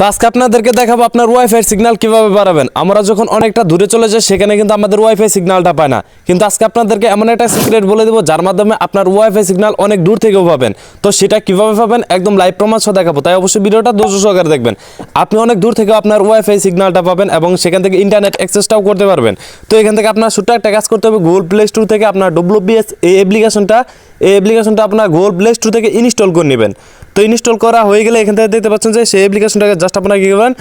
তো আজকে আপনাদেরকে দেখাবো আপনার ওয়াইফাই সিগন্যাল কীভাবে বাড়াবেন। আমরা যখন অনেকটা দূরে চলে যাই, সেখানে কিন্তু আমাদের ওয়াইফাই সিগন্যালটা পায় না। কিন্তু আজকে আপনাদেরকে এমন একটা সিক্রেট বলে দেবো, যার মাধ্যমে আপনার ওয়াইফাই সিগন্যাল অনেক দূর থেকেও পাবেন। তো সেটা কীভাবে পাবেন? একদম লাইভ প্রমাণ সহ দেখাবো। তাই অবশ্যই ভিডিওটা দোষ সহকারে দেখবেন। আপনি অনেক দূর থেকে আপনার ওয়াইফাই সিগন্যালটা পাবেন এবং সেখান থেকে ইন্টারনেট অ্যাক্সেসটাও করতে পারবেন। তো এখান থেকে আপনার ছোট্ট একটা কাজ করতে হবে গুগল প্লে স্টোর থেকে আপনার ডব্লিউবিএস এই অ্যাপ্লিকেশনটা এই অ্যাপ্লিকেশনটা আপনার গুগল প্লে স্টোর থেকে ইনস্টল করে নেবেন। তো ইনস্টল করা হয়ে গেলে এখান থেকে দেখতে পাচ্ছেন যে সেই অ্যাপ্লিকেশনটাকে জাস্ট আপনার কী করবেন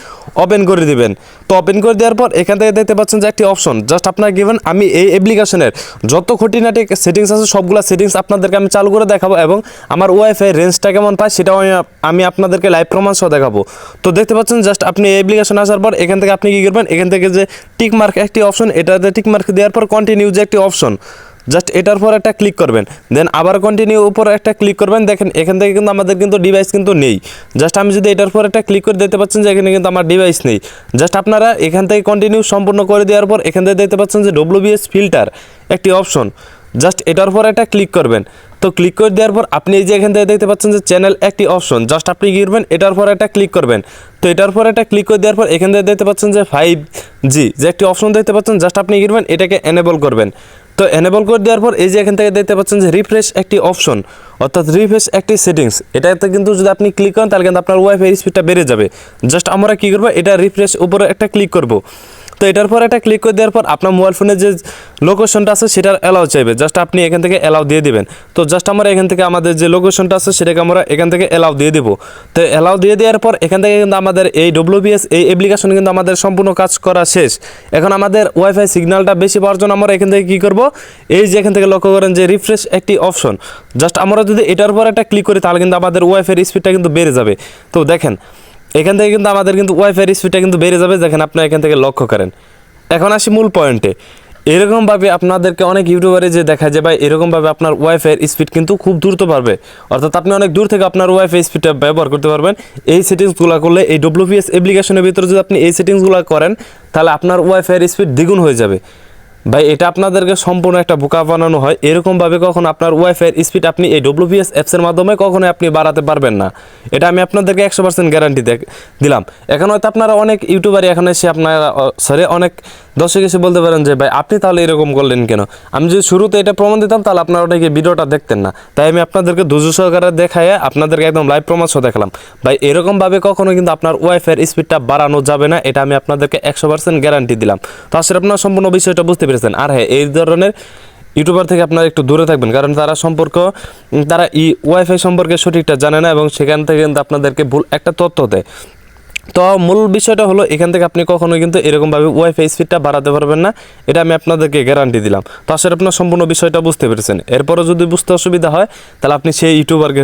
ওপেন করে দিবেন। তো ওপেন করে দেওয়ার পর এখান থেকে দেখতে পাচ্ছেন যে একটি অপশন জাস্ট আপনার গিভেন আমি এই অ্যাপ্লিকেশনের যত খুঁটিনাটি সেটিংস আছে, সবগুলো সেটিংস আপনাদেরকে আমি চালু করে দেখাবো এবং আমার ওয়াইফাই রেঞ্জটা কেমন পায় সেটাও আমি আমি আপনাদেরকে লাইভ প্রমাণ সহ দেখাবো। তো দেখতে পাচ্ছেন জাস্ট আপনি এই অ্যাপ্লিকেশন আসার পর এখান থেকে আপনি কী করবেন? এখান থেকে যে টিক মার্ক একটি অপশন এটাতে টিক মার্ক দেওয়ার পর কন্টিনিউ যে একটি অপশন জাস্ট এটার পর একটা ক্লিক করবেন। দেন আবার কন্টিনিউ উপর একটা ক্লিক করবেন। দেখেন, এখান থেকে কিন্তু আমাদের কিন্তু ডিভাইস কিন্তু নেই। জাস্ট আমি যদি এটার পর একটা ক্লিক করে দেখতে পাচ্ছেন যে এখানে কিন্তু আমার ডিভাইস নেই। জাস্ট আপনারা এখান থেকে কন্টিনিউ সম্পূর্ণ করে দেওয়ার পর এখান থেকে দেখতে পাচ্ছেন যে ডব্লিউবিএস ফিল্টার একটি অপশন জাস্ট এটার পর একটা ক্লিক করবেন। তো ক্লিক করে দেওয়ার পর আপনি এই যে এখান থেকে দেখতে পাচ্ছেন যে চ্যানেল একটি অপশন জাস্ট আপনি কি করবেন এটার পর একটা ক্লিক করবেন। তো এটার পর একটা ক্লিক করে দেওয়ার পর এখান থেকে দেখতে পাচ্ছেন যে ফাইভ জি যে একটি অপশন দেখতে পাচ্ছেন জাস্ট আপনি কি করবেন এটাকে এনেবল করবেন। তো এনেবল করে দেওয়ার পর এই যে এখান থেকে দেখতে পাচ্ছেন যে রিফ্রেশ একটি অপশন অর্থাৎ রিফ্রেশ একটি সেটিংস এটাতে কিন্তু যদি আপনি ক্লিক করেন তাহলে কিন্তু আপনার ওয়াইফাই স্পিডটা বেড়ে যাবে। জাস্ট আমরা কী করব? এটা রিফ্রেশ উপরে একটা ক্লিক করব। তো এটার পর একটা ক্লিক করে দেওয়ার পর আপনার মোবাইল ফোনের যে লোকেশনটা আছে, সেটার অ্যালাউ চাইবে। জাস্ট আপনি এখান থেকে অ্যালাউ দিয়ে দিবেন। তো জাস্ট আমরা এখান থেকে আমাদের যে লোকেশনটা আছে, সেটাকে আমরা এখান থেকে অ্যালাউ দিয়ে দেবো। তো অ্যালাউ দিয়ে দেওয়ার পর এখান থেকে কিন্তু আমাদের এই ডব্লিউবিএস এই অ্যাপ্লিকেশন কিন্তু আমাদের সম্পূর্ণ কাজ করা শেষ। এখন আমাদের ওয়াইফাই সিগন্যালটা বেশি পাওয়ার জন্য আমরা এখান থেকে কী করব? এই যে এখান থেকে লক্ষ্য করেন যে রিফ্রেশ একটি অপশন জাস্ট আমরা যদি এটার পর একটা ক্লিক করি, তাহলে কিন্তু আমাদের ওয়াইফাইয়ের স্পিডটা কিন্তু বেড়ে যাবে। তো দেখেন এখান থেকে কিন্তু আমাদের কিন্তু ওয়াইফাইয়ের স্পিডটা কিন্তু বেড়ে যাবে, দেখেন আপনি এখান থেকে লক্ষ্য করেন। এখন আসি মূল পয়েন্টে এরকমভাবে আপনাদেরকে অনেক ইউটিউবারে যে দেখা যায় ভাই, এরকমভাবে আপনার ওয়াইফাইয়ের স্পিড কিন্তু খুব দ্রুত পারবে অর্থাৎ আপনি অনেক দূর থেকে আপনার ওয়াইফাই স্পিডটা ব্যবহার করতে পারবেন। এই সেটিংসগুলো করলে, এই ডব্লিউপিএস অ্যাপ্লিকেশনের ভিতরে যদি আপনি এই সেটিংসগুলো করেন, তাহলে আপনার ওয়াইফাইয়ের স্পিড দ্বিগুণ হয়ে যাবে। ভাই, এটা আপনাদেরকে সম্পূর্ণ একটা বোকা বানানো হয়। এরকমভাবে কখন আপনার ওয়াইফাইয়ের স্পিড আপনি এই ডব্লিউপিএস অ্যাপসের মাধ্যমে কখনো আপনি বাড়াতে পারবেন না। এটা আমি আপনাদেরকে একশো পার্সেন্ট গ্যারান্টি দিলাম। এখন হয়তো আপনারা অনেক ইউটিউবারই এখন এসে আপনারা সরি অনেক দর্শক এসে বলতে পারেন যে, ভাই, আপনি তাহলে এরকম করলেন কেন? আমি যদি শুরুতে এটা প্রমাণ দিতাম, তাহলে আপনারা ওটাকে ভিডিওটা দেখতেন না। তাই আমি আপনাদেরকে ধৈর্য সহকারে দেখায় আপনাদেরকে একদম লাইভ প্রমাণ সহ দেখালাম। ভাই, এরকমভাবে কখনো কিন্তু আপনার ওয়াইফাইয়ের স্পিডটা বাড়ানো যাবে না, এটা আমি আপনাদেরকে একশো পার্সেন্ট গ্যারান্টি দিলাম। তো আসলে আপনারা সম্পূর্ণ বিষয়টা বুঝতে পেরেছেন। আর হ্যাঁ এই ধরনের ইউটিউবার থেকে আপনারা একটু দূরে থাকবেন, কারণ তারা সম্পর্ক, তারা ই ওয়াইফাই সম্পর্কে সঠিকটা জানে না এবং সেখান থেকে কিন্তু আপনাদেরকে ভুল একটা তথ্য দেয়। তো মূল বিষয়টা হলো, এখান থেকে আপনি কখনো কিন্তু এরকমভাবে ওয়াইফাই স্পিডটা বাড়াতে পারবেন না। এটা আমি আপনাদেরকে গ্যারান্টি দিলাম। তো আসলে আপনার সম্পূর্ণ বিষয়টা বুঝতে পেরেছেন। এরপরও যদি বুঝতে অসুবিধা হয়, তাহলে আপনি সেই ইউটিউবারকে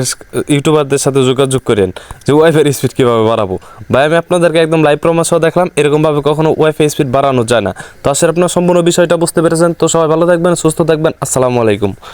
ইউটিউবারদের সাথে যোগাযোগ করেন যে ওয়াইফাই স্পিড কীভাবে বাড়াবো। ভাই, আমি আপনাদেরকে একদম লাইভ প্রমাণ দেখলাম, এরকমভাবে কখনো ওয়াইফাই স্পিড বাড়ানো যায় না। তো আসলে আপনার সম্পূর্ণ বিষয়টা বুঝতে পেরেছেন। তো সবাই ভালো থাকবেন, সুস্থ থাকবেন। আসসালামু আলাইকুম।